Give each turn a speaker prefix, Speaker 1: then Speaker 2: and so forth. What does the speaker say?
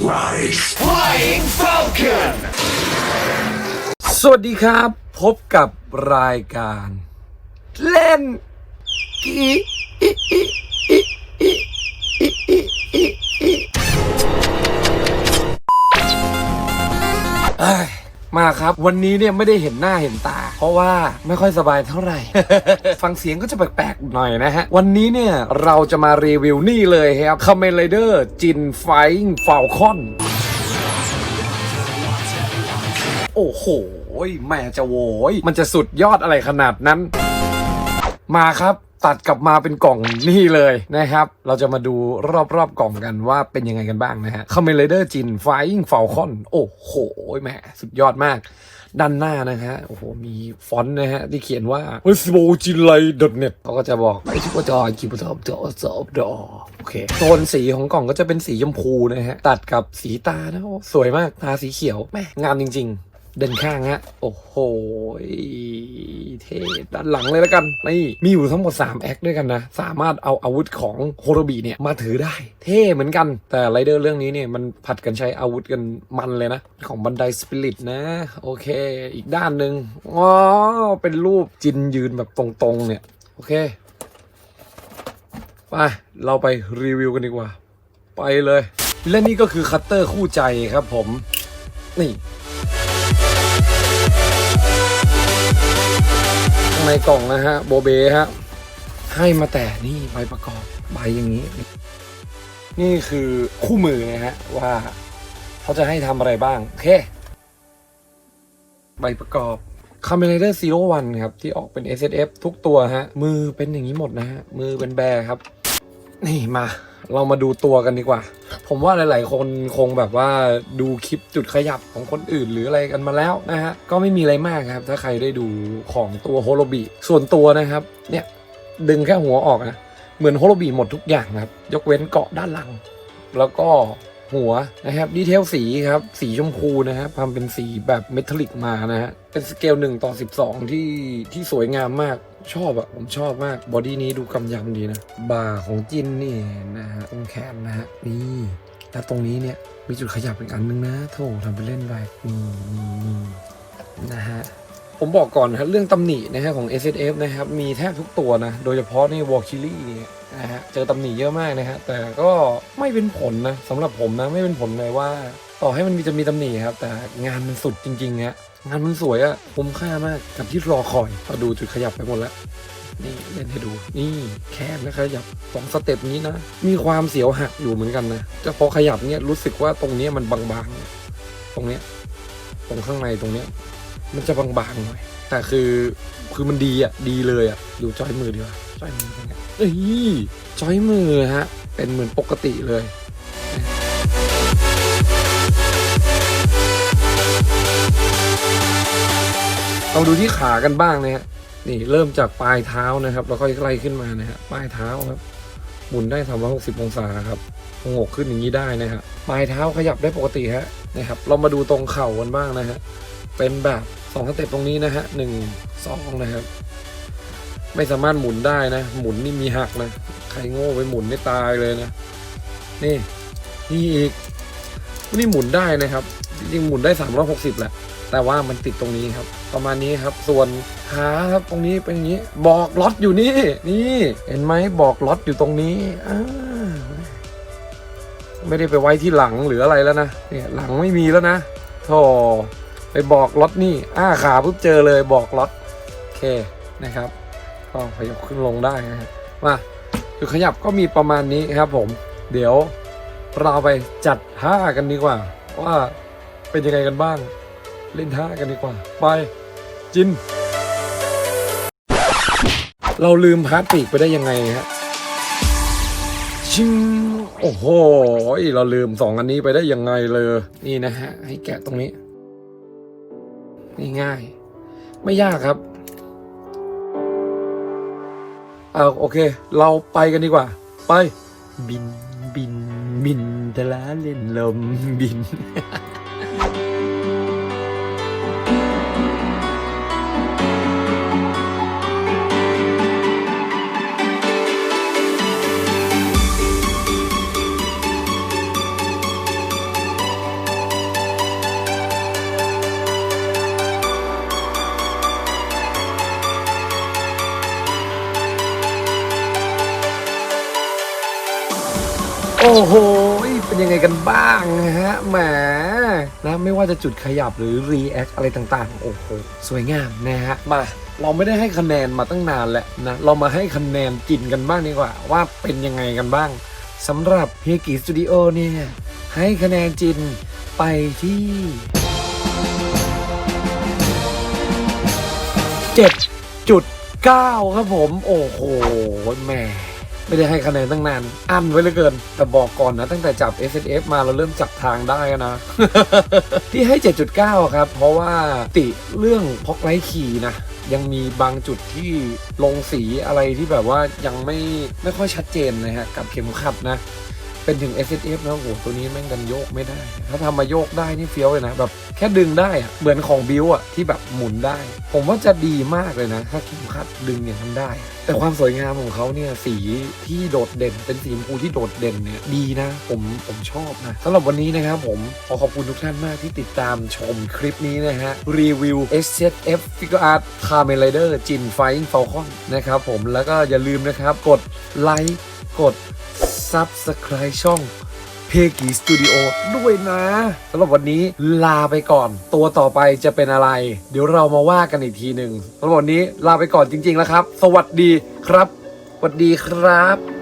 Speaker 1: Rise. Flying Falcon.
Speaker 2: สวัสดีครับ พบกับรายการ เล่นอี มาครับ วันนี้เนี่ยไม่ได้เห็นหน้าเห็นตา เพราะว่าไม่ค่อยสบายเท่าไหร่ ฟังเสียงก็จะแปลกๆหน่อยนะฮะ วันนี้เนี่ยเราจะมารีวิวนี่เลยครับคาเมนไรเดอร์จินไฟฟาวคอนโอ้โหแม่จะโวยมันจะสุดยอดอะไรขนาดนั้น มาครับ ตัดกลับมาเป็นกล่องนี่เลยนะครับ เราจะมาดูรอบๆกล่องกันว่าเป็นยังไงกันบ้างนะฮะคอมเมนเดอร์จินไฟอิงฟ l ลคอน โอ้โหแม่สุดยอดมาก ด้านหน้านะฮะ โอ้โห มีฟอนต์นะฮะ ที่เขียนว่า w e s b o j i n l i n e t เขาก็จะบอกไอ้ชิบจอจิบจอบจอจอบดอโอเคโทนสีของกล่องก็จะเป็นสีชมพูนะฮะ ตัดกับสีตานะสวยมากตาสีเขียวแม่งามจริง ๆ เดินข้างฮะ โอ้โห เท่ด้านหลังเลยแล้วกัน นี่ มีอยู่ทั้งหมด 3 แอคด้วยกันนะ สามารถเอาอาวุธของโฮโรบีเนี่ย มาถือได้ เท่เหมือนกัน แต่ไรเดอร์เรื่องนี้เนี่ย มันผัดกันใช้อาวุธกันมันเลยนะ ของบันไดสปิริตนะ โอเค อีกด้านหนึ่งอ๋อ เป็นรูปจินยืนแบบตรงๆเนี่ย โอเค ไป เราไปรีวิวกันดีกว่า ไปเลย และนี่ก็คือคัตเตอร์คู่ใจครับผม นี่ ในกล่องนะฮะโบเบฮะให้มาแต่นี่ใบประกอบใบอย่างนี้ นี่คือคู่มือนะฮะว่าเขาจะให้ทำอะไรบ้าง โอเค ใบประกอบ c a m e r a d e r Zero One ครับ ที่ออกเป็น S F ทุกตัวฮะ มือเป็นอย่างนี้หมดนะฮะ มือเป็นแบร์ครับ นี่มา เรามาดูตัวกันดีกว่า ผมว่าหลาย ๆ คนคงแบบว่าดูคลิปจุดขยับของคนอื่นหรืออะไรกันมาแล้วนะฮะ ก็ไม่มีอะไรมากครับ ถ้าใครได้ดูของตัวโฮโลบีส่วนตัวนะครับ เนี่ยดึงแค่หัวออกนะ เหมือนโฮโลบีหมดทุกอย่างนะครับ ยกเว้นเกาะด้านหลัง แล้วก็ หัวนะครับดีเทลสีครับ สีชมพูนะฮะทำเป็นสีแบบเมทัลลิกมานะฮะเป็นสเกล1ต่อ 12 ที่ที่สวยงามมากชอบอะผมชอบมากบอดี้นี้ดูกำยำดีนะบ่าของจินนี่นะฮะตรงแขนนะฮะนี่แล้วตรงนี้เนี่ยมีจุดขยับอีกอันนึงนะโถทำไปเล่นไปนี่นี่นี่นะฮะ ผมบอกก่อนนะฮะเรื่องตำหนินะฮะของ S S F นะครับมีแทบทุกตัวนะ โดยเฉพาะนี่วอลคิลี่เนี่ยนะฮะเจอตำหนิเยอะมากนะฮะแต่ก็ไม่เป็นผลนะสำหรับผมนะไม่เป็นผลเลยว่า ต่อให้มันมีจะมีตำหนิครับ แต่งานมันสุดจริงๆฮะงานมันสวยอะคุ้มค่ามากกับที่รอคอยเราดูจุดขยับไปหมดแล้วนี่เล่นให้ดู นี่แคบนะขยับสองสเต็ปนี้นะ มีความเสียวหักอยู่เหมือนกันนะแต่พอขยับเนี่ยรู้สึกว่าตรงเนี้ยมันบางๆ ตรงเนี้ยตรงข้างในตรงเนี้ย มันจะบางๆหน่อย แต่คือคือมันดีอะ ดีเลยอะ ดูจอยมือดีกว่าจอยมือเป็นไงเอ้ยจอยมือฮะ เป็นเหมือนปกติเลยเราดูที่ขากันบ้างนะฮะนี่เริ่มจากปลายเท้านะครับแล้วก็ไล่ขึ้นมานะฮะปลายเท้าครับหมุนได้ 360 องศาครับงกขึ้นอย่างนี้ได้นะฮะปลายเท้าขยับได้ปกติฮะนะครับ เรามาดูตรงเข่ากันบ้างนะฮะเป็นแบบ สองสเต็ปตรงนี้นะฮะหนึ่งสองนะครับ ไม่สามารถหมุนได้นะ หมุนนี่มีหักนะ ใครโง่ไปหมุนไม่ตายเลยนะ นี่นี่อีกนี่หมุนได้นะครับ จริงหมุนได้ 360แหละ แต่ว่ามันติดตรงนี้ครับ ประมาณนี้ครับ ส่วนขาครับตรงนี้เป็นอย่างนี้ บอกล็อตอยู่นี่ นี่ เห็นไหมบอกล็อตอยู่ตรงนี้อ่าไม่ได้ไปไว้ที่หลังหรืออะไรแล้วนะเนี่ยหลังไม่มีแล้วนะโธ่ ไปบอกล็อตนี่อ้าขาปุ๊บเจอเลยบอกล็อตโอเคนะครับ ก็ขยับขึ้นลงได้นะครับมาจุดขยับก็มีประมาณนี้ครับผม เดี๋ยวเราไปจัดท่ากันดีกว่า ว่าเป็นยังไงกันบ้าง เล่นท่ากันดีกว่า ไปจิน เราลืมพาร์ตปีกไปได้ยังไงฮะชิงโอ้โห เราลืมสองอันนี้ไปได้ยังไงเลย นี่นะฮะ ให้แกะตรงนี้ ง่ายไม่ยากครับเอาโอเค เราไปกันดีกว่า ไป บินบินบินทะลาเล่นลมบิน อ้โห เป็นยังไงกันบ้างนะฮะ แหม นะไม่ว่าจะจุดขยับหรือ react อะไรต่างๆ โอ้โห สวยงามนะฮะ มา เราไม่ได้ให้คะแนนมาตั้งนานแล้วนะ เรามาให้คะแนนจินกันบ้างดีกว่า ว่าเป็นยังไงกันบ้างสำหรับเฮกิสตูดิโอเนี่ย ให้คะแนนจินไปที่ 7.9 ครับผม โอ้โห แหม ไม่ได้ให้คะแนนตั้งนาน อันไว้เหลือเกิน แต่บอกก่อนนะ ตั้งแต่จับ S F มาเราเริ่มจับทางได้นะ ที่ให้ 7.9 ครับ เพราะว่าติเรื่องพอกไลท์ขี่นะยังมีบางจุดที่ลงสีอะไรที่แบบว่ายังไม่ไม่ค่อยชัดเจนนะฮะกับเข็มขัดนะ เป็นถึง S S F นะโอ้โหตัวนี้แม่งดันโยกไม่ได้ ถ้าทำมาโยกได้นี่เฟี้ยวเลยนะ แบบแค่ดึงได้อะเหมือนของบิวอะที่แบบหมุนได้ ผมว่าจะดีมากเลยนะ ถ้าเข็มขัดดึงอย่างนั้นได้ แต่ความสวยงามของเขาเนี่ยสีที่โดดเด่น เป็นสีชมพูที่โดดเด่นเนี่ยดีนะ ผมผมชอบนะสำหรับวันนี้นะครับผมขอขอบคุณทุกท่านมากที่ติดตามชมคลิปนี้นะฮะรีวิว S S F Figure Art Kamen Rider Jin Flying Falcon นะครับผมแล้วก็อย่าลืมนะครับกดไลค์ กด Subscribe ช่องเพกีสตูดิโอด้วยนะสำหรับวันนี้ลาไปก่อน ตัวต่อไปจะเป็นอะไร เดี๋ยวเรามาว่ากันอีกทีหนึ่งสำหรับวันนี้ลาไปก่อนจริง ๆ แล้วครับ สวัสดีครับสวัสดีครับ